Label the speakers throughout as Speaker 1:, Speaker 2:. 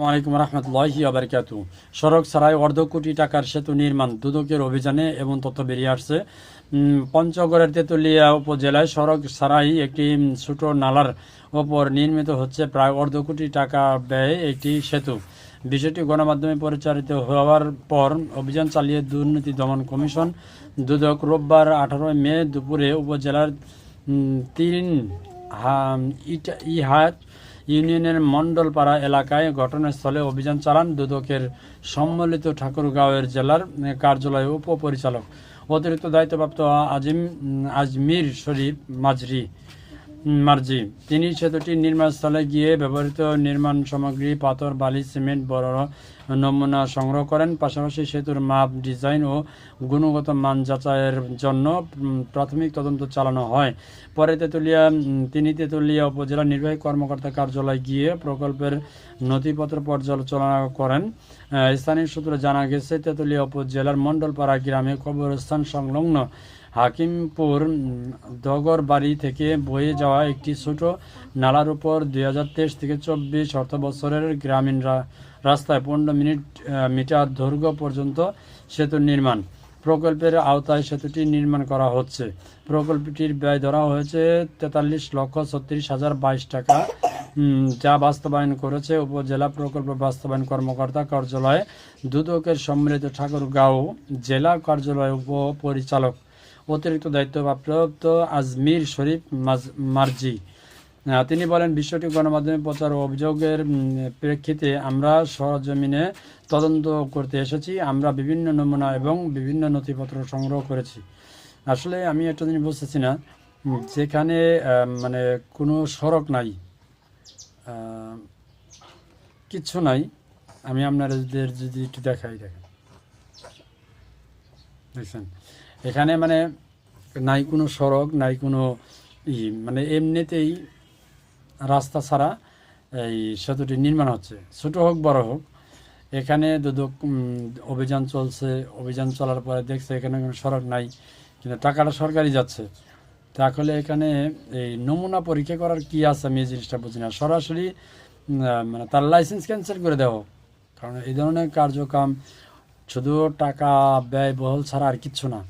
Speaker 1: আসসালামু আলাইকুম রহমতুল্লাহি আবরকাতু সড়ক ছাড়াই অর্ধ কোটি টাকার সেতু নির্মাণ দুদকের অভিযানে এবং তথ্য বেরিয়ে আসছে। পঞ্চগড়ের তেঁতুলিয়া উপজেলায় সড়ক ছাড়াই একটি ছোট নালার ওপর নির্মিত হচ্ছে প্রায় অর্ধ কোটি টাকা ব্যয়ে একটি সেতু। বিষয়টি গণমাধ্যমে পরিচালিত হওয়ার পর অভিযান চালিয়ে দুর্নীতি দমন কমিশন দুদক রোববার আঠারোই মে দুপুরে উপজেলার তিন হা- ইউনিয়নের মণ্ডলপাড়া এলাকায় ঘটনাস্থলে অভিযান চালান দুদকের সম্মিলিত ঠাকুরগাঁওয়ের জেলার কার্যালয় উপপরিচালক। অতিরিক্ত দায়িত্বপ্রাপ্ত আজিম, আজমির শরীফ মাজরি, মার্জি। তিনি সেতুটির নির্মাণস্থলে গিয়ে ব্যবহৃত নির্মাণ সামগ্রী, পাথর, বালি, সিমেন্ট, বড় নমুনা সংগ্রহ করেন। পাশাপাশি সেতুর মাপ, ডিজাইন ও গুণগত মান যাচাইয়ের জন্য প্রাথমিক তদন্ত চালানো হয়। পরে তেঁতুলিয়া তিনি তেঁতুলিয়া উপজেলা নির্বাহী কর্মকর্তা কার্যালয়ে গিয়ে প্রকল্পের নথিপত্র পর্যালোচনা করেন। স্থানীয় সূত্রে জানা গেছে, তেঁতুলিয়া উপজেলার মণ্ডলপাড়া গ্রামে কবরস্থান সংলগ্ন হাকিমপুর দগর বাড়ি থেকে বয়ে যাওয়া একটি ছোট নালার উপর দুই হাজার তেইশ থেকে চব্বিশ অর্থ বছরের গ্রামীণ রা- রাস্তায় পনেরো মিনিট মিটার দৈর্ঘ্য পর্যন্ত সেতু নির্মাণ। প্রকল্পের আওতায় সেতুটি নির্মাণ করা হচ্ছে। প্রকল্পটির ব্যয় ধরা হয়েছে তেতাল্লিশ লক্ষ ছত্রিশ হাজার বাইশ টাকা যা বাস্তবায়ন করেছে উপজেলা প্রকল্প বাস্তবায়ন কর্মকর্তা কার্যালয়ে দুদকের সম্মিলিত ঠাকুরগাঁও জেলা কার্যালয় উপপরিচালক। অতিরিক্ত দায়িত্বপ্রাপ্ত আজমির শরীফ মার্জি। তিনি বলেন, বিষয়টি গণমাধ্যমে প্রচার ও অভিযোগের প্রেক্ষিতে আমরা সরজমিনে তদন্ত করতে এসেছি। আমরা বিভিন্ন নমুনা এবং বিভিন্ন নথিপত্র সংগ্রহ করেছি। আসলে আমি একটা জিনিস বুঝতেছি না যেখানে মানে কোনো সড়ক নাই কিচ্ছু নাই। আমি আপনাদের যদি একটু দেখাই, দেখেন। দেখছেন? এখানে মানে নাই কোনো সড়ক, নাই কোনো ই মানে এমনিতেই রাস্তা ছাড়া এই সেতুটি নির্মাণ হচ্ছে। ছোট হোক, বড় হোক, এখানে দুদক অভিযান চলছে। অভিযান চলার পরে দেখছে এখানে কোনো সড়ক নাই, কিন্তু টাকাটা সরকারি যাচ্ছে। তাহলে এখানে এই নমুনা পরীক্ষা করার কি আছে আমি এই জিনিসটা বুঝি না। সরাসরি মানে তার লাইসেন্স ক্যান্সেল করে দেওয়া। কারণ এই ধরনের কার্যক্রম শুধু টাকা ব্যয়বহুল ছাড়া আর কিচ্ছু না।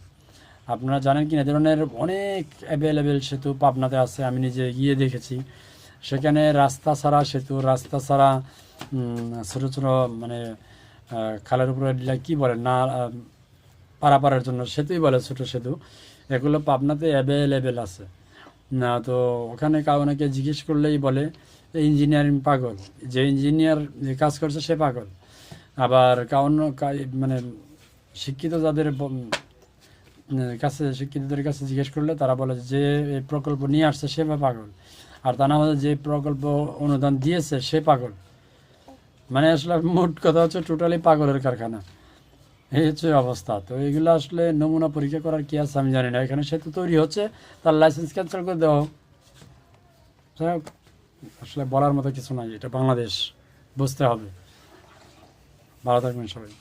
Speaker 1: আপনারা জানেন কি না ধরনের অনেক অ্যাভেলেবেল সেতু পাবনাতে আছে, আমি নিজে গিয়ে দেখেছি। সেখানে রাস্তা ছাড়া সেতু, রাস্তা ছাড়া ছোটো ছোটো মানে খালের উপরে কি বলে, না পারাপারের জন্য সেতুই বলে ছোটো সেতু। এগুলো পাবনাতে অ্যাভেলেবেল আছে। না, তো ওখানে কাউনাকে জিজ্ঞেস করলেই বলে ইঞ্জিনিয়ারিং পাগল। যে ইঞ্জিনিয়ার যে কাজ করছে সে পাগল। আবার কাউন মানে শিক্ষিত যাদের কাছে, শিক্ষিতদের কাছে জিজ্ঞেস করলে তারা বলে যে এই প্রকল্প নিয়ে আসছে সে পাগল। আর তা না যে প্রকল্প অনুদান দিয়েছে সে পাগল। মানে আসলে মোট কথা হচ্ছে টোটালি পাগলের কারখানা। এই হচ্ছে অবস্থা। তো এগুলো আসলে নমুনা পরীক্ষা করার কি আছে আমি জানি না। এখানে সেতু তৈরি হচ্ছে তার লাইসেন্স ক্যান্সেল করে দেওয়া হোক, আসলে বলার মতো কিছু নাই এটা বাংলাদেশ বুঝতে হবে। ভালো থাকবেন সবাই।